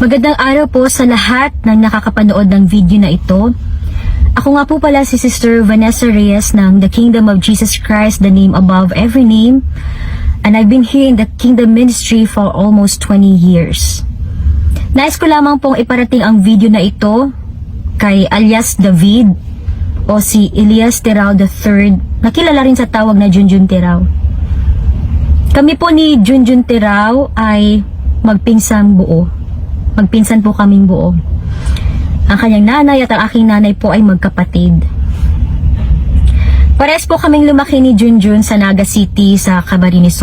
Magandang araw po sa lahat ng nakakapanood ng video na ito. Ako nga po pala si Sister Vanessa Reyes ng The Kingdom of Jesus Christ, the name above every name. And I've been here in the Kingdom Ministry for almost 20 years. Nais ko lamang pong iparating ang video na ito kay alias David o si Elias Terao III na kilala rin sa tawag na Junjun Terao. Kami po ni Junjun Terao ay magpinsang buo. Magpinsan po kaming buo. Ang kanyang nanay at ang aking nanay po ay magkapatid. Pares po kaming lumaki ni Junjun sa Naga City sa Camarines.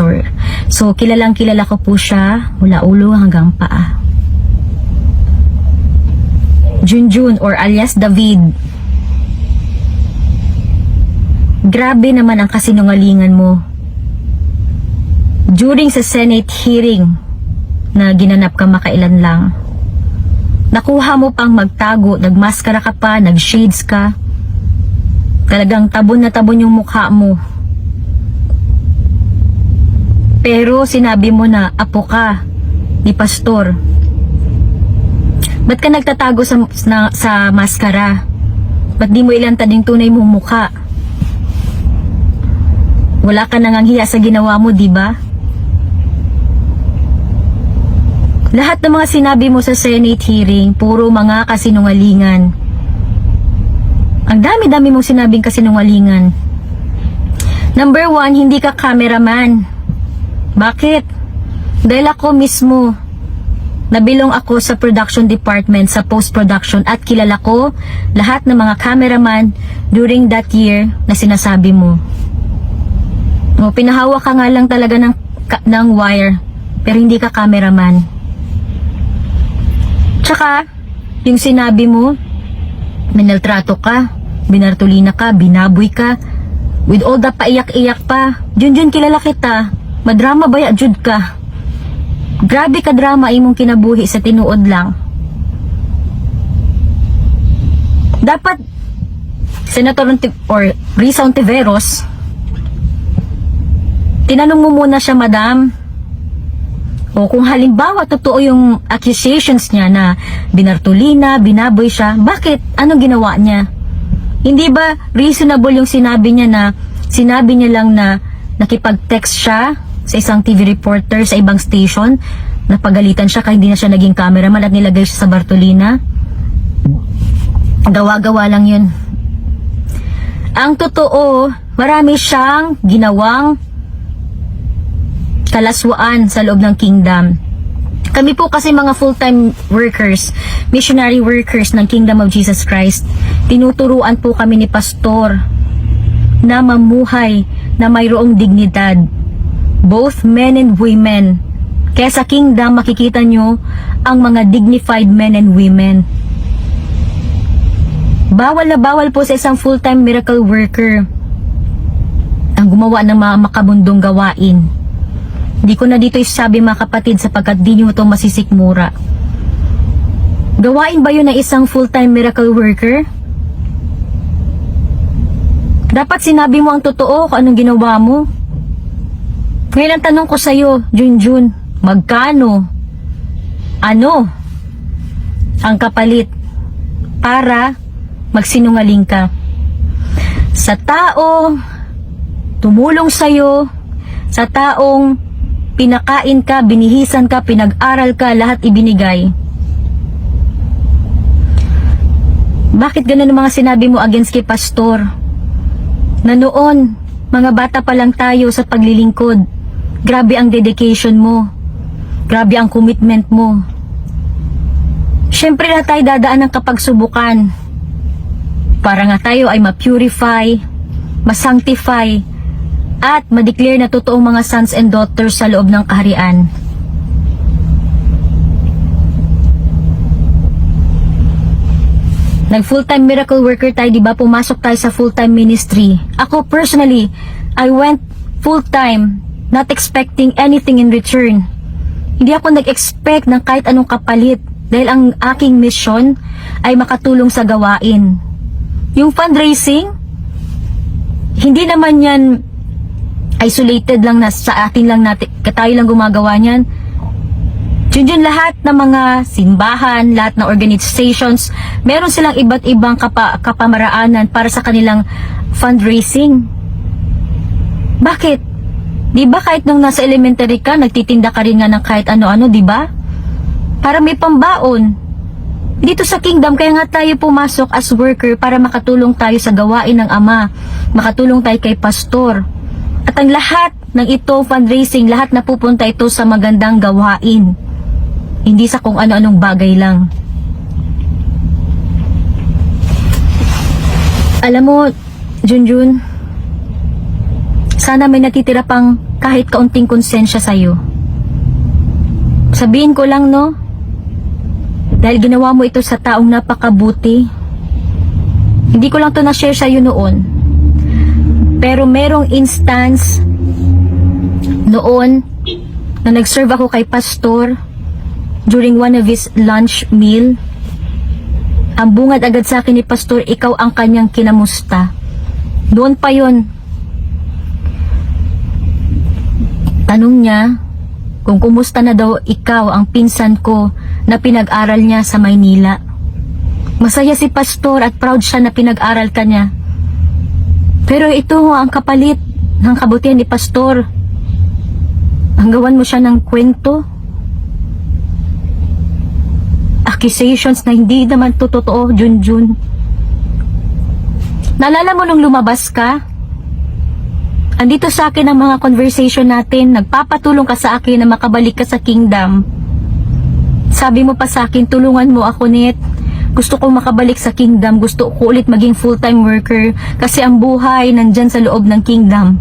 So kilalang kilala ko po siya mula ulo hanggang paa. Junjun or alias David. Grabe naman ang kasinungalingan mo. During sa Senate hearing na ginanap ka makailan lang, nakuha mo pang magtago, nagmaskara ka pa, nagshades ka. Talagang tabon na tabon yung mukha mo. Pero sinabi mo na apo ka ni pastor. Ba't ka nagtatago sa, na, sa maskara? Ba't di mo ilantad yung tunay mong mukha? Wala ka nang hiya sa ginawa mo, di ba? Lahat ng mga sinabi mo sa Senate hearing, puro mga kasinungalingan. Ang dami-dami mong sinabing kasinungalingan. Number one, hindi ka cameraman. Bakit? Dahil ako mismo, nabilong ako sa production department, sa post-production at kilala ko lahat ng mga cameraman during that year na sinasabi mo. O, pinahawa ka nga lang talaga ng, ng wire, pero hindi ka cameraman. Tsaka, yung sinabi mo, minaltrato ka, binartulina ka, binaboy ka, with all the paiyak-iyak pa, Junjun kilala kita, madrama baya jud ka. Grabe ka drama imong kinabuhi sa tinuod lang. Dapat, Senator or Risa Ontiveros, tinanong mo muna siya, madam, o kung halimbawa totoo yung accusations niya na binartulina, binaboy siya, bakit? Anong ginawa niya? Hindi ba reasonable yung sinabi niya na sinabi niya lang na nakipag-text siya sa isang TV reporter sa ibang station napagalitan siya kahit hindi na siya naging cameraman at nilagay siya sa Bartolina? Gawa-gawa lang yun. Ang totoo, marami siyang ginawang kalaswaan sa loob ng kingdom. Kami po kasi mga full-time workers, missionary workers ng Kingdom of Jesus Christ. Tinuturuan po kami ni pastor na mamuhay na mayroong dignidad. Both men and women. Kaya sa kingdom makikita nyo ang mga dignified men and women. Bawal na bawal po sa isang full-time miracle worker ang gumawa ng mga makabundong gawain. Hindi ko na dito isasabi mga kapatid sapagkat di nyo ito masisikmura. Gawain ba yun ng isang full-time miracle worker? Dapat sinabi mo ang totoo kung anong ginawa mo. Ngayon ang tanong ko sa'yo, Junjun, magkano? Ano? Ang kapalit para magsinungaling ka. Sa tao, tumulong sa'yo, sa taong pinakain ka, binihisan ka, pinag-aral ka, lahat ibinigay. Bakit ganun ang mga sinabi mo against kay pastor? Na noon, mga bata pa lang tayo sa paglilingkod. Grabe ang dedication mo. Grabe ang commitment mo. Siyempre na tayo dadaan ng kapagsubukan. Para nga tayo ay ma-purify, ma-sanctify, at ma-declare na totoong mga sons and daughters sa loob ng kaharian. Nag full-time miracle worker tayo, di ba? Pumasok tayo sa full-time ministry. Ako personally, I went full-time, not expecting anything in return. Hindi ako nag-expect ng kahit anong kapalit dahil ang aking mission ay makatulong sa gawain. Yung fundraising, hindi naman yan isolated lang na sa atin lang natin, tayo lang gumagawa niyan. Yun lahat ng mga simbahan, lahat ng organizations, meron silang iba't ibang kapa, kapamaraanan para sa kanilang fundraising. Bakit? Di ba kahit nung nasa elementary ka, nagtitinda ka rin nga ng kahit ano-ano, di ba? Para may pambaon. Dito sa kingdom, kaya nga tayo pumasok as worker para makatulong tayo sa gawain ng Ama. Makatulong tayo kay pastor. At ang lahat ng ito, fundraising, lahat na pupunta ito sa magandang gawain. Hindi sa kung ano-anong bagay lang. Alam mo, Junjun, sana may natitira pang kahit kaunting konsensya sa'yo. Sabihin ko lang, no? Dahil ginawa mo ito sa taong napakabuti. Hindi ko lang to na-share sa'yo noon. Pero merong instance noon na nag-serve ako kay pastor during one of his lunch meal. Ang bungad agad sa akin ni pastor, ikaw ang kanyang kinamusta. Noon pa yon. Tanong niya kung kumusta na daw ikaw ang pinsan ko na pinag-aral niya sa Maynila. Masaya si pastor at proud siya na pinag-aral ka niya. Pero ito ang kapalit ng kabutihan ni pastor. Ang gawan mo siya ng kwento. Accusations na hindi naman to totoo, Junjun. Naalala mo nung lumabas ka? Andito sa akin ang mga conversation natin. Nagpapatulong ka sa akin na makabalik ka sa kingdom. Sabi mo pa sa akin, tulungan mo ako, Net. Gusto ko makabalik sa kingdom. Gusto ko ulit maging full-time worker. Kasi ang buhay nandyan sa loob ng kingdom.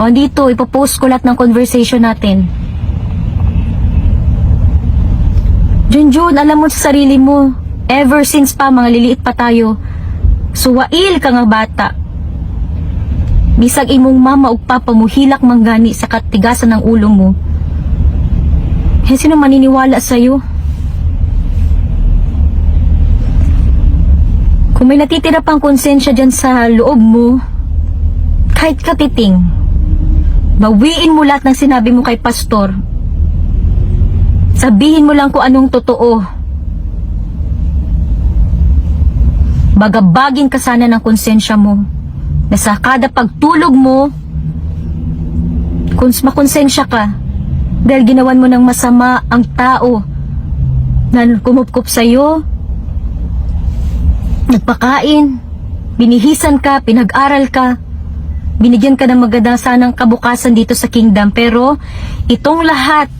O dito, ipopost ko lahat ng conversation natin. Junjun, alam mo sa sarili mo, ever since pa, mga liliit pa tayo, suwail ka nga bata. Bisag imong mama ug papa mo hilak manggani sa katigasan ng ulo mo. Eh, sino maniniwala sa'yo? Kung may natitira pang konsensya dyan sa loob mo, kahit katiting, bawiin mo lahat ng sinabi mo kay pastor. Sabihin mo lang kung anong totoo. Bagabagin ka sana ng konsensya mo. Na sa kada pagtulog mo, kung makonsensya ka, dahil ginawan mo ng masama ang tao na kumupkup sa'yo, nagpakain, binihisan ka, pinag-aral ka, binigyan ka ng magandang sanang kabukasan dito sa kingdom, pero itong lahat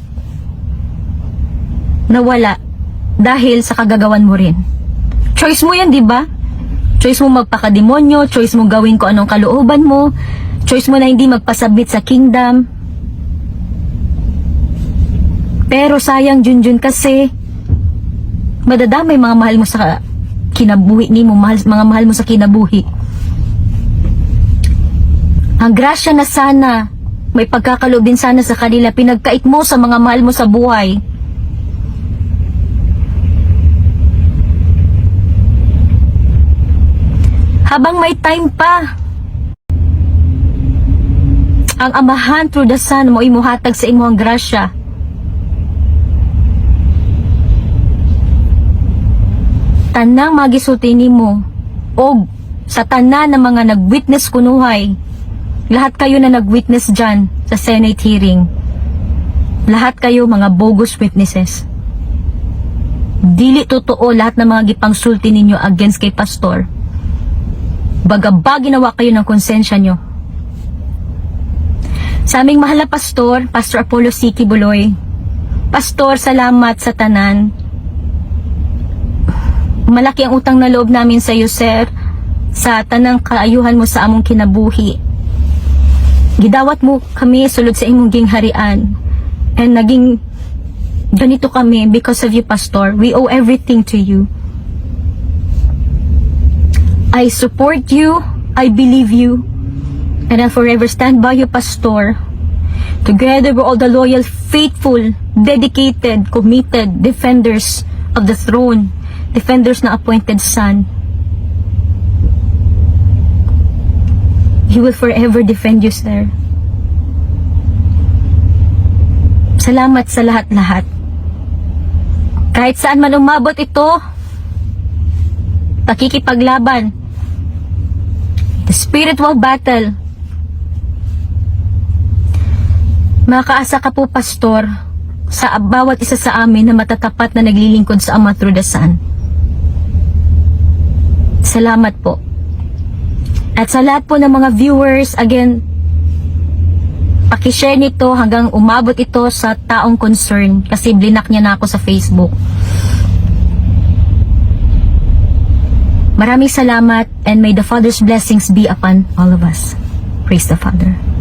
nawala dahil sa kagagawan mo rin. Choice mo yan, di ba? Choice mo magpakademonyo, choice mo gawin ko anong kalooban mo, choice mo na hindi magpasabit sa kingdom. Pero sayang Junjun kasi madadamay mga mahal mo sa kinabuhi ni mo, mahal, mga mahal mo sa kinabuhi. Ang grasya na sana, may pagkakaloob din sana sa kanila, pinagkait mo sa mga mahal mo sa buhay. Habang may time pa, ang amahan through the sun mo imuhatag sa imo ang grasya. Tanang magisulti nimo og sa tanan ng mga nag-witness kunuhay. Lahat kayo na nag-witness dyan sa Senate hearing. Lahat kayo mga bogus witnesses. Dili totoo lahat ng mga gipangsulti ninyo against kay pastor. Bagaba ginawa kayo ng konsensya nyo. Sa aming mahal na pastor, Pastor Apollo Siki Buloy, Pastor, salamat sa tanan. Malaki ang utang na loob namin sa iyo, sir, sa tanang kaayuhan mo sa among kinabuhi. Gidawat mo kami sulod sa imong gingharian. And naging ganito kami because of you, Pastor. We owe everything to you. I support you. I believe you. And I'll forever stand by you, Pastor. Together with all the loyal, faithful, dedicated, committed defenders of the throne, defenders na appointed son. He will forever defend you, sir. Salamat sa lahat-lahat. Kahit saan man umabot ito, pakikipaglaban. The spiritual battle. Makaasa ka po, Pastor, sa bawat isa sa amin na matatapat na naglilingkod sa Ama through the Son. Salamat po. At sa lahat po ng mga viewers, again, pakishare nito hanggang umabot ito sa taong concern kasi blinak niya na ako sa Facebook. Maraming salamat and may the Father's blessings be upon all of us. Praise the Father.